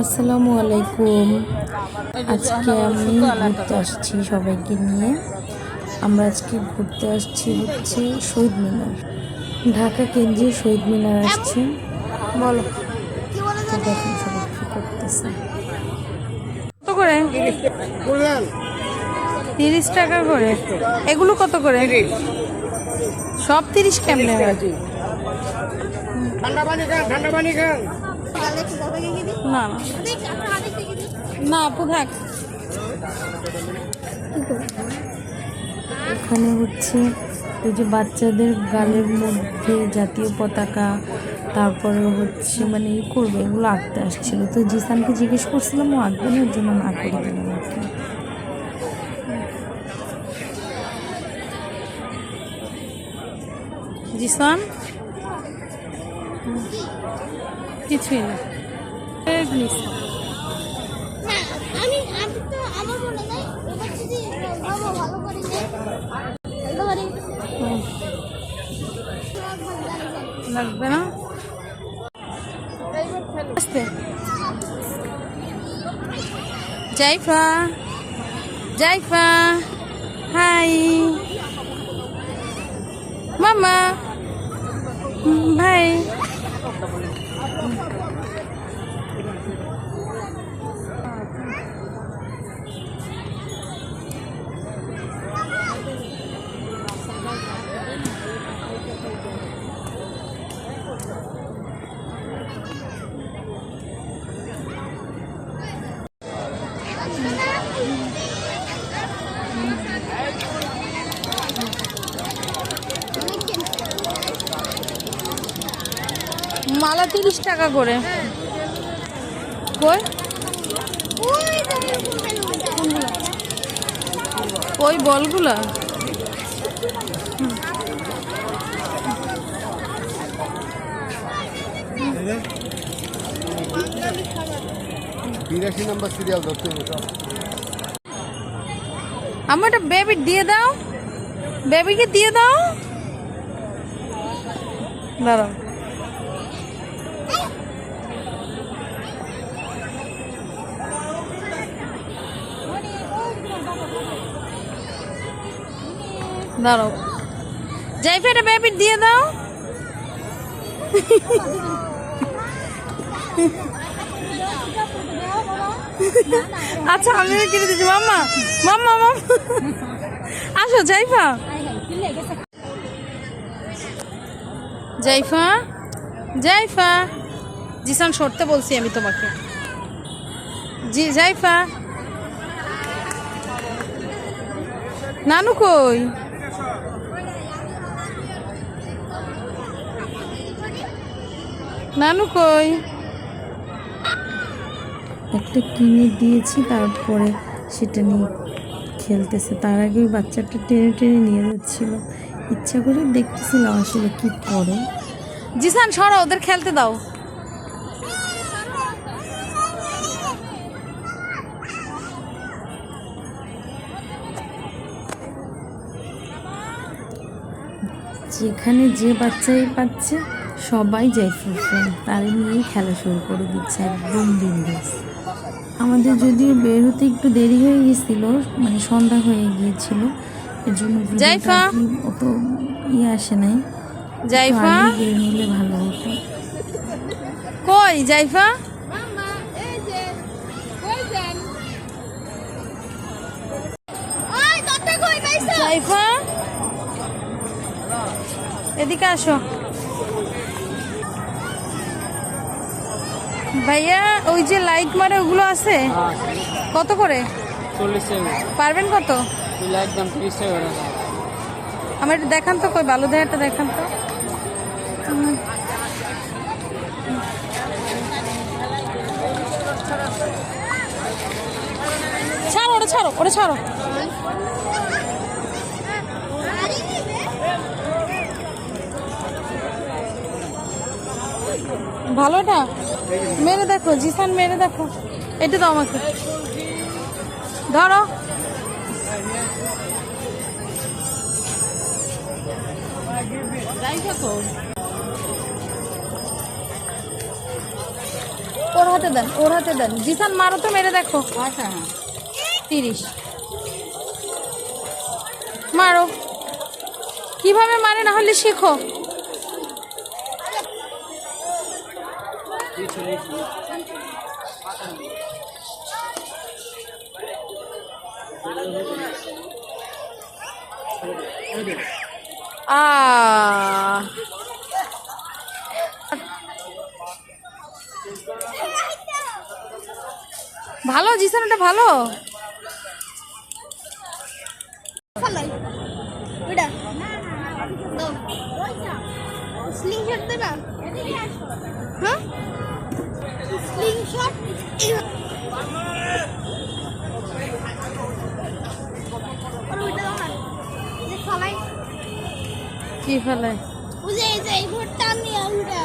আসসালামু আলাইকুম। আজকে আমি ঘুরতে আসছি সবাইকে নিয়ে। আমরা আজকে ঘুরতে আসছি হচ্ছে শহীদ মিনার। ঢাকা কেন্দ্রীয় শহীদ মিনার আসছি। বলো। তো দেখুন সবাই কী করতেছে। কত করে? তিরিশ টাকা করে। এগুলো কত করে? সব তিরিশ কেমনে ঠান্ডা পানি খান ঠান্ডা পানি খান। না না। না আপু থাক। এখানে হচ্ছে এই যে বাচ্চাদের গালের মধ্যে জাতীয় পতাকা তারপরে হচ্ছে মানে ই করবে এগুলো আঁকতে আসছিল। তো জিসানকে জিজ্ঞেস করছিলাম ও আঁকবে না জন্য না করে দিলাম আর কি। জিসান? কিছুই না। লাগবে না? জাইফা জাইফা হাই। মামা ভাই। stop, stop, stop. মালা তিরিশ টাকা করে। কই? ওই বলগুলা? বিরাশি নম্বর সিরিয়াল ধরতে আমার একটা বেবি দিয়ে দাও। বেবিকে দিয়ে দাও। দাঁড়াও। দাঁড়াও। যাইফে একটা বেবি দিয়ে দাও। আচ্ছা আমি কিনে দিচ্ছি মাম্মা মাম্মা মাম্মা। আসো, জাইফা। জাইফা জাইফা। জিসান, সরতে বলছি আমি তোমাকে। জি, জাইফা। নানু কই? নানু কই? একটা কিনে দিয়েছি তারপরে সেটা নিয়ে খেলতেছে। তার আগে ওই বাচ্চাটা টেনে টেনে নিয়ে যাচ্ছিল। ইচ্ছা করে দেখতেছিলাম আসলে কি করে। জিসান সরো ওদের খেলতে দাও। যেখানে যে বাচ্চাই পাচ্ছে সবাই যায় ফ্রেন্ড তারে নিয়ে খেলা শুরু করে দিচ্ছে একদম বিন্দাস আমাদের যদিও বের হতে একটু দেরি হয়ে গেছিল মানে সন্ধ্যা হয়ে গিয়েছিল এর জন্য জাইফা? অত ইয়ে আসে নাই। জাইফা! বের হলে ভালো হতো। কই জাইফা? মামা এই যে কই যান? ওই দত্তা কই পাইছো জাইফা? এদিকে আসো। ভাইয়া ওই যে লাইট মারে ওগুলো আছে? কত করে? চল্লিশ টাকা পারবেন কত? তিরিশ টাকা আমার একটু দেখান তো কই ভালো দেখাটা দেখান তো। ছাড়ো ওটা ছাড়ো ওটা ছাড়ো। ভালোটা মেরে দেখো জিসান মেরে দেখো। এটা দাও আমাকে। ধরো। ওর হাতে দেন ওর হাতে দেন। জিসান মারো তো মেরে দেখো। তিরিশ। মারো। কীভাবে মারে না হলে শেখো। আ ভালো জিসান ওটা। ভালো স্লিং শট দেবা হ্যাঁ স্লিং শট কি ফেলায় বুঝে এই যে এই ভোটটা আমি ওটা।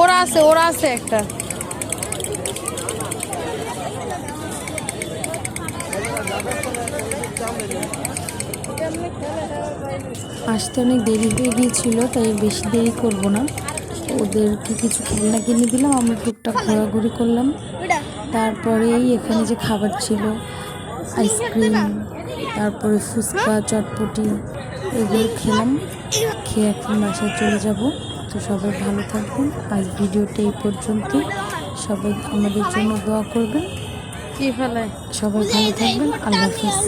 ওরা আছে ওরা আছে একটা। আসতে অনেক দেরি হয়ে গিয়েছিল, তাই বেশি দেরি করব না। ওদেরকে কিছু খেলনা কিনে দিলাম, আমরা টুকটাক ঘোরাঘুরি করলাম। তারপরেই এখানে যে খাবার ছিল আইসক্রিম তারপরে ফুচকা, চটপটি, এগুলো খেলাম। খেয়ে এখন বাসায় চলে যাব? তো সবাই ভালো থাকবেন। আজ ভিডিওটা এই পর্যন্ত সবাই আমাদের জন্য দোয়া করবেন। কি ফেলায় সবাই ভালো থাকবেন। আল্লাহ হাফিজ।